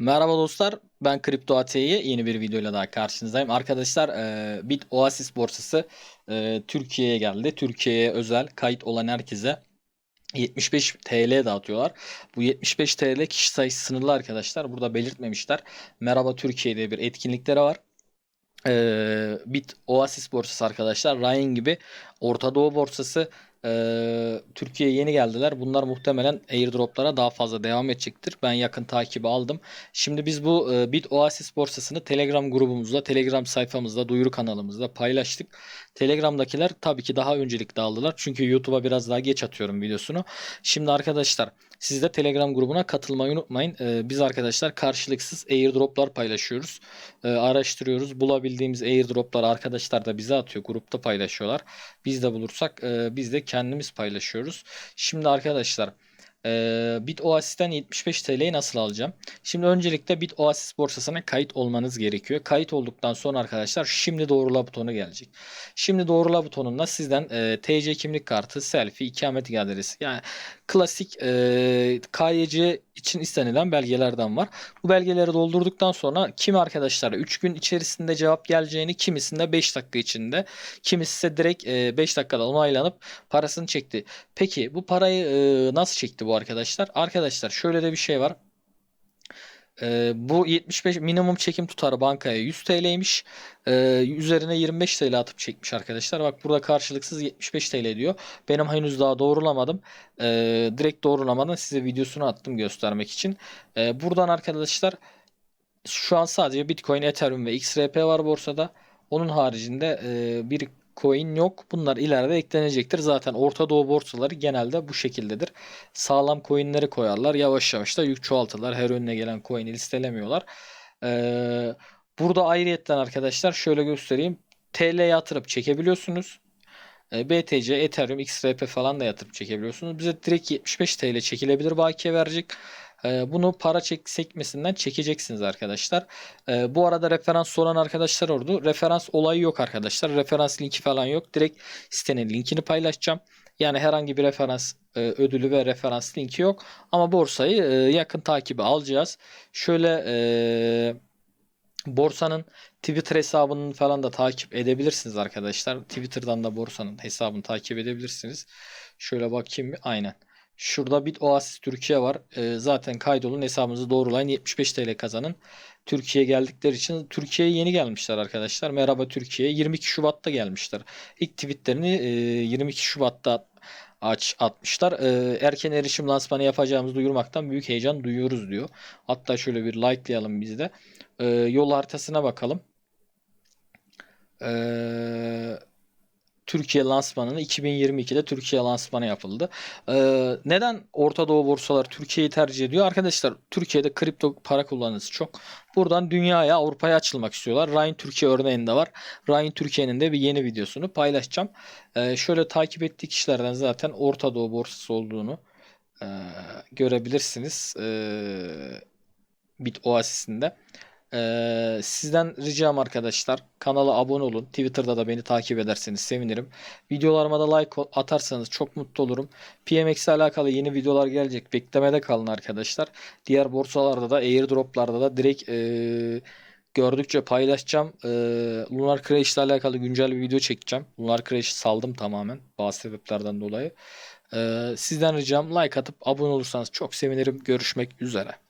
Merhaba dostlar, ben Kripto AT'ye yeni bir videoyla daha karşınızdayım. Arkadaşlar, e, Bit Oasis borsası e, Türkiye'ye geldi. Türkiye'ye özel kayıt olan herkese 75 TL dağıtıyorlar. Bu 75 TL kişi sayısı sınırlı arkadaşlar. Burada belirtmemişler. Merhaba Türkiye diye bir etkinlikleri var. E, Bit Oasis borsası arkadaşlar. Ryan gibi Orta Doğu borsası ee, Türkiye'ye yeni geldiler. Bunlar muhtemelen airdroplara daha fazla devam edecektir. Ben yakın takibi aldım. Şimdi biz bu e, Bit Oasis borsasını Telegram grubumuzda, Telegram sayfamızda, duyuru kanalımızda paylaştık. Telegram'dakiler tabii ki daha öncelikli aldılar. Çünkü YouTube'a biraz daha geç atıyorum videosunu. Şimdi arkadaşlar siz de Telegram grubuna katılmayı unutmayın. Ee, biz arkadaşlar karşılıksız airdroplar paylaşıyoruz. Ee, araştırıyoruz. Bulabildiğimiz airdroplar arkadaşlar da bize atıyor. Grupta paylaşıyorlar. Biz de bulursak e, biz de kendimiz paylaşıyoruz. Şimdi arkadaşlar e, Bit Oasis'ten 75 TL'yi nasıl alacağım? Şimdi öncelikle Bit Oasis borsasına kayıt olmanız gerekiyor. Kayıt olduktan sonra arkadaşlar şimdi doğrula butonu gelecek. Şimdi doğrula butonunda sizden e, TC kimlik kartı, selfie, ikamet adresi yani klasik e, KYC için istenilen belgelerden var. Bu belgeleri doldurduktan sonra kimi arkadaşlara 3 gün içerisinde cevap geleceğini, kimisinde 5 dakika içinde, kimisi direkt 5 dakikada onaylanıp parasını çekti. Peki bu parayı e, nasıl çekti bu arkadaşlar? Arkadaşlar şöyle de bir şey var. Ee, bu 75 minimum çekim tutarı bankaya 100 TL'ymiş. Ee, üzerine 25 TL atıp çekmiş arkadaşlar. Bak burada karşılıksız 75 TL diyor. Benim henüz daha doğrulamadım. Ee, direkt doğrulamadan size videosunu attım göstermek için. Ee, buradan arkadaşlar şu an sadece Bitcoin, Ethereum ve XRP var borsada. Onun haricinde e, bir coin yok. Bunlar ileride eklenecektir. Zaten Orta Doğu borsaları genelde bu şekildedir. Sağlam coinleri koyarlar. Yavaş yavaş da yük çoğaltırlar. Her önüne gelen coin'i listelemiyorlar. Ee, burada ayrıyetten arkadaşlar şöyle göstereyim. TL yatırıp çekebiliyorsunuz. Ee, BTC, Ethereum, XRP falan da yatırıp çekebiliyorsunuz. Bize direkt 75 TL çekilebilir bakiye verecek. Ee, bunu para çek sekmesinden çekeceksiniz arkadaşlar. Ee, bu arada referans soran arkadaşlar oldu. Referans olayı yok arkadaşlar. Referans linki falan yok. Direkt sitenin linkini paylaşacağım. Yani herhangi bir referans e, ödülü ve referans linki yok. Ama borsayı e, yakın takibi alacağız. Şöyle e, borsanın Twitter hesabını falan da takip edebilirsiniz arkadaşlar. Twitter'dan da borsanın hesabını takip edebilirsiniz. Şöyle bakayım. Aynen. Şurada Bit Oasis Türkiye var. E, zaten kaydolun hesabınızı doğrulayın. 75 TL kazanın. Türkiye geldikleri için Türkiye'ye yeni gelmişler arkadaşlar. Merhaba Türkiye. 22 Şubat'ta gelmişler. İlk tweetlerini e, 22 Şubat'ta aç atmışlar. E, erken erişim lansmanı yapacağımızı duyurmaktan büyük heyecan duyuyoruz diyor. Hatta şöyle bir likelayalım biz de. E, yol haritasına bakalım. Eee Türkiye lansmanını 2022'de Türkiye lansmanı yapıldı. Ee, neden Orta Doğu borsaları Türkiye'yi tercih ediyor? Arkadaşlar Türkiye'de kripto para kullanıcısı çok. Buradan dünyaya Avrupa'ya açılmak istiyorlar. Ryan Türkiye örneğinde var. Ryan Türkiye'nin de bir yeni videosunu paylaşacağım. Ee, şöyle takip ettiği kişilerden zaten Orta Doğu borsası olduğunu e, görebilirsiniz. Ee, Bit Oasis'inde. Ee, sizden ricam arkadaşlar kanala abone olun. Twitter'da da beni takip ederseniz sevinirim. Videolarıma da like atarsanız çok mutlu olurum. PMX ile alakalı yeni videolar gelecek. Beklemede kalın arkadaşlar. Diğer borsalarda da airdroplarda da direkt e, gördükçe paylaşacağım. E, Lunar Crash ile alakalı güncel bir video çekeceğim. Lunar Crash'i saldım tamamen bazı sebeplerden dolayı. E, sizden ricam like atıp abone olursanız çok sevinirim. Görüşmek üzere.